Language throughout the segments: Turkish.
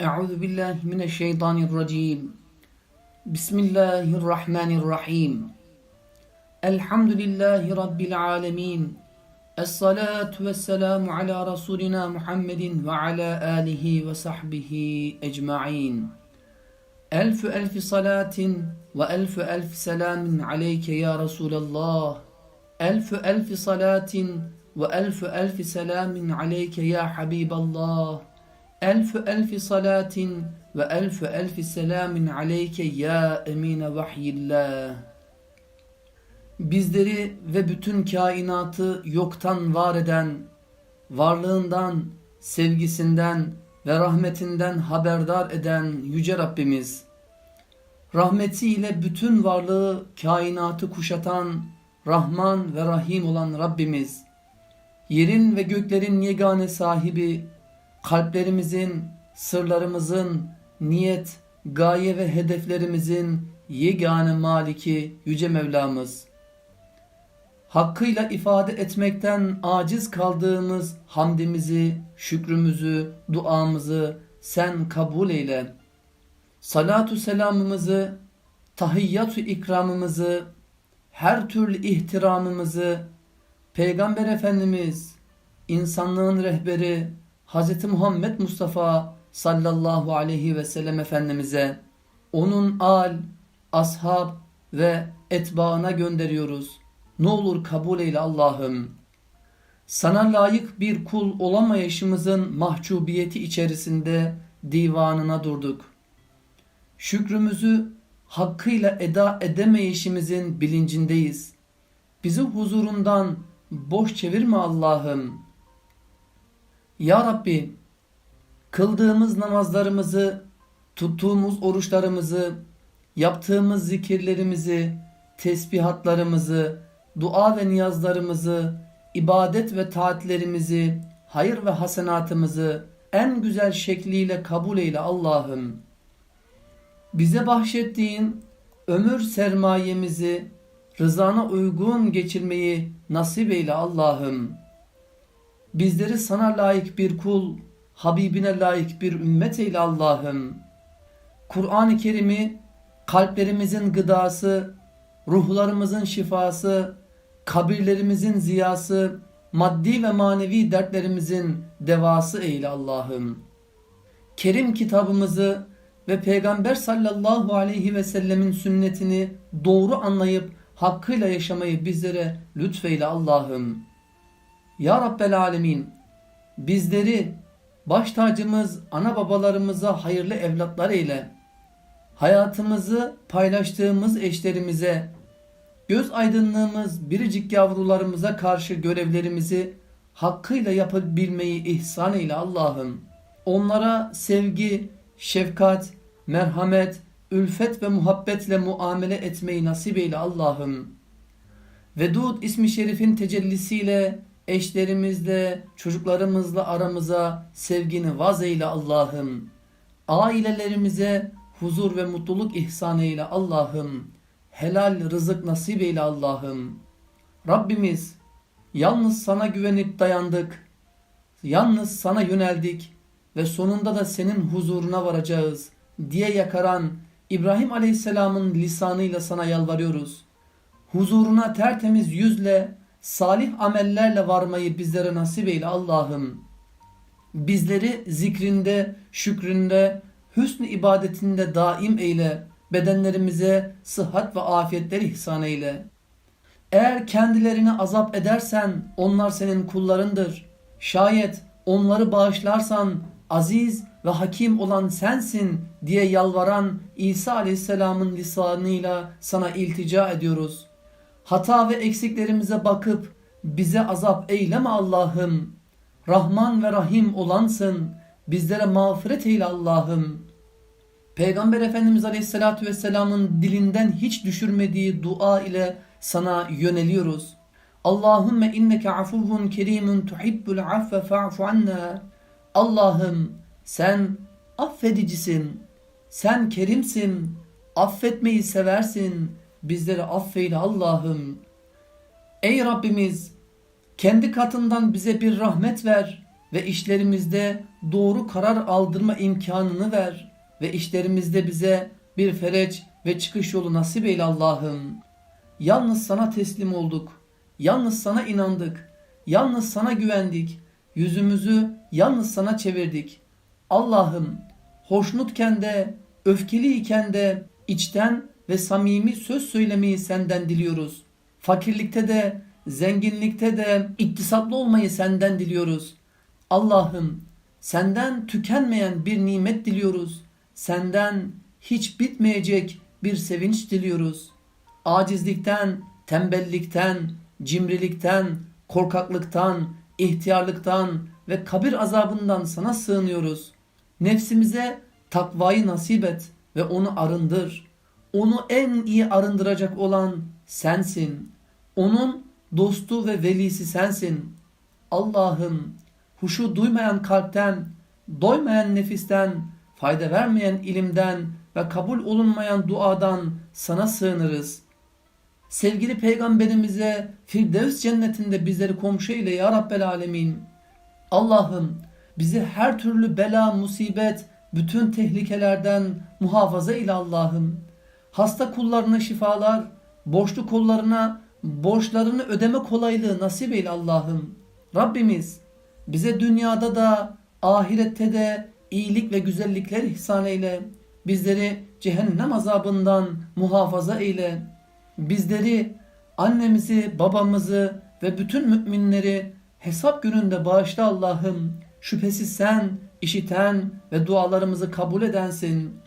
أعوذ بالله من الشيطان الرجيم. بسم الله الرحمن الرحيم. الحمد لله رب العالمين. الصلاة والسلام على رسولنا محمد وعلى آله وصحبه أجمعين. ألف ألف صلاة وألف ألف سلام عليك يا رسول الله. ألف ألف صلاة وألف ألف سلام عليك يا حبيب الله. Elfü elfi salatin ve elfü elfi selamin aleyke ya emine vahyillah. Bizleri ve bütün kainatı yoktan var eden, varlığından, sevgisinden ve rahmetinden haberdar eden Yüce Rabbimiz, rahmetiyle bütün varlığı, kainatı kuşatan Rahman ve Rahim olan Rabbimiz, yerin ve göklerin yegane sahibi kalplerimizin, sırlarımızın, niyet, gaye ve hedeflerimizin yegane maliki Yüce Mevlamız, hakkıyla ifade etmekten aciz kaldığımız hamdimizi, şükrümüzü, duamızı sen kabul eyle. Salatu selamımızı, tahiyyatü ikramımızı, her türlü ihtiramımızı Peygamber Efendimiz, insanlığın rehberi Hz. Muhammed Mustafa sallallahu aleyhi ve sellem Efendimiz'e, onun al, ashab ve etbaına gönderiyoruz. Ne olur kabul eyle Allah'ım. Sana layık bir kul olamayışımızın mahcubiyeti içerisinde divanına durduk. Şükrümüzü hakkıyla eda edemeyişimizin bilincindeyiz. Bizi huzurundan boş çevirme Allah'ım. Ya Rabbi, kıldığımız namazlarımızı, tuttuğumuz oruçlarımızı, yaptığımız zikirlerimizi, tesbihatlarımızı, dua ve niyazlarımızı, ibadet ve taatlerimizi, hayır ve hasenatımızı en güzel şekliyle kabul eyle Allah'ım. Bize bahşettiğin ömür sermayemizi rızana uygun geçirmeyi nasip eyle Allah'ım. Bizleri sana layık bir kul, Habibine layık bir ümmet eyle Allah'ım. Kur'an-ı Kerim'i kalplerimizin gıdası, ruhlarımızın şifası, kabirlerimizin ziyası, maddi ve manevi dertlerimizin devası eyle Allah'ım. Kerim kitabımızı ve Peygamber sallallahu aleyhi ve sellemin sünnetini doğru anlayıp hakkıyla yaşamayı bizlere lütfeyle Allah'ım. Ya Rabbel Alemin bizleri baş tacımız ana babalarımıza hayırlı evlatlar eyle. Hayatımızı paylaştığımız eşlerimize, göz aydınlığımız biricik yavrularımıza karşı görevlerimizi hakkıyla yapabilmeyi ihsan eyle Allah'ım. Onlara sevgi, şefkat, merhamet, ülfet ve muhabbetle muamele etmeyi nasip eyle Allah'ım. Vedud ismi şerifin tecellisiyle eşlerimizle, çocuklarımızla aramıza sevgini vaz eyle Allah'ım. Ailelerimize huzur ve mutluluk ihsan eyle Allah'ım. Helal rızık nasip eyle Allah'ım. Rabbimiz yalnız sana güvenip dayandık. Yalnız sana yöneldik ve sonunda da senin huzuruna varacağız diye yakaran İbrahim Aleyhisselam'ın lisanıyla sana yalvarıyoruz. Huzuruna tertemiz yüzle, salih amellerle varmayı bizlere nasip eyle Allah'ım. Bizleri zikrinde, şükründe, hüsnü ibadetinde daim eyle. Bedenlerimize sıhhat ve afiyetler ihsan eyle. Eğer kendilerini azap edersen onlar senin kullarındır. Şayet onları bağışlarsan aziz ve hakim olan sensin diye yalvaran İsa Aleyhisselam'ın lisanıyla sana iltica ediyoruz. Hata ve eksiklerimize bakıp bize azap eyleme Allah'ım. Rahman ve Rahim olansın. Bizlere mağfiret eyle Allah'ım. Peygamber Efendimiz Aleyhisselatü Vesselam'ın dilinden hiç düşürmediği dua ile sana yöneliyoruz. Allahümme inneke afuvun kerimun tuhibbul affe fa'fu anna. Allah'ım sen affedicisin. Sen kerimsin. Affetmeyi seversin. Bizleri affeyle Allah'ım. Ey Rabbimiz kendi katından bize bir rahmet ver. ve işlerimizde doğru karar aldırma imkanını ver ve işlerimizde bize bir fereç ve çıkış yolu nasip eyle Allah'ım. Yalnız sana teslim olduk. Yalnız sana inandık. Yalnız sana güvendik. Yüzümüzü yalnız sana çevirdik. Allah'ım hoşnutken de, öfkeliyken de içten ve samimi söz söylemeyi senden diliyoruz. Fakirlikte de, zenginlikte de iktisatlı olmayı senden diliyoruz. Allah'ım senden tükenmeyen bir nimet diliyoruz. Senden hiç bitmeyecek bir sevinç diliyoruz. Acizlikten, tembellikten, cimrilikten, korkaklıktan, ihtiyarlıktan ve kabir azabından sana sığınıyoruz. Nefsimize takvayı nasip et ve onu arındır. Onu en iyi arındıracak olan sensin. Onun dostu ve velisi sensin. Allah'ım huşu duymayan kalpten, doymayan nefisten, fayda vermeyen ilimden ve kabul olunmayan duadan sana sığınırız. Sevgili peygamberimize Firdevs cennetinde bizleri komşu eyle ya Rabbel Alemin. Allah'ım bizi her türlü bela, musibet, bütün tehlikelerden muhafaza ile Allah'ım. Hasta kullarına şifalar, borçlu kullarına borçlarını ödeme kolaylığı nasip eyle Allah'ım. Rabbimiz bize dünyada da ahirette de iyilik ve güzellikler ihsan eyle. Bizleri cehennem azabından muhafaza eyle. Bizleri, annemizi, babamızı ve bütün müminleri hesap gününde bağışla Allah'ım. Şüphesiz sen işiten ve dualarımızı kabul edensin.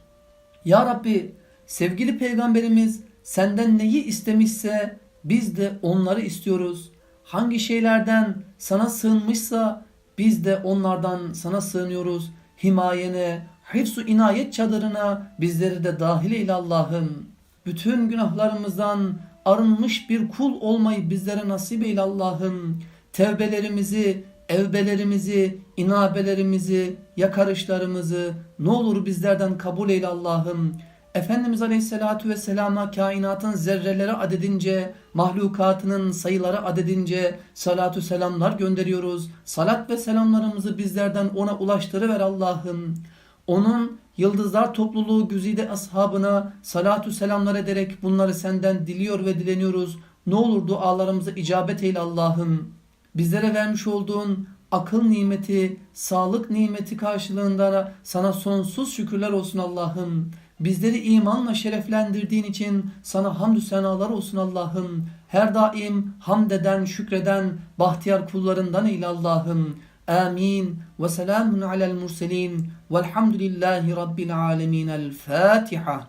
Ya Rabbi sevgili peygamberimiz senden neyi istemişse biz de onları istiyoruz. Hangi şeylerden sana sığınmışsa biz de onlardan sana sığınıyoruz. Himayene, hifzu inayet çadırına bizleri de dahil eyle Allah'ım. Bütün günahlarımızdan arınmış bir kul olmayı bizlere nasip eyle Allah'ım. Tevbelerimizi, evbelerimizi, inabelerimizi, yakarışlarımızı ne olur bizlerden kabul eyle Allah'ım. Efendimiz Aleyhisselatü Vesselam'a kainatın zerreleri adedince, mahlukatının sayıları adedince salatu selamlar gönderiyoruz. Salat ve selamlarımızı bizlerden ona ulaştırıver Allah'ım. Onun yıldızlar topluluğu güzide ashabına salatu selamlar ederek bunları senden diliyor ve dileniyoruz. Ne olur dualarımızı icabet eyle Allah'ım. Bizlere vermiş olduğun akıl nimeti, sağlık nimeti karşılığında sana sonsuz şükürler olsun Allah'ım. Bizleri imanla şereflendirdiğin için sana hamdü senalar olsun Allah'ım. Her daim hamd eden, şükreden, bahtiyar kullarından eyle Allah'ım. Amin. Ve selamun alel murselin. Velhamdülillahi Rabbil alemin. El Fatiha.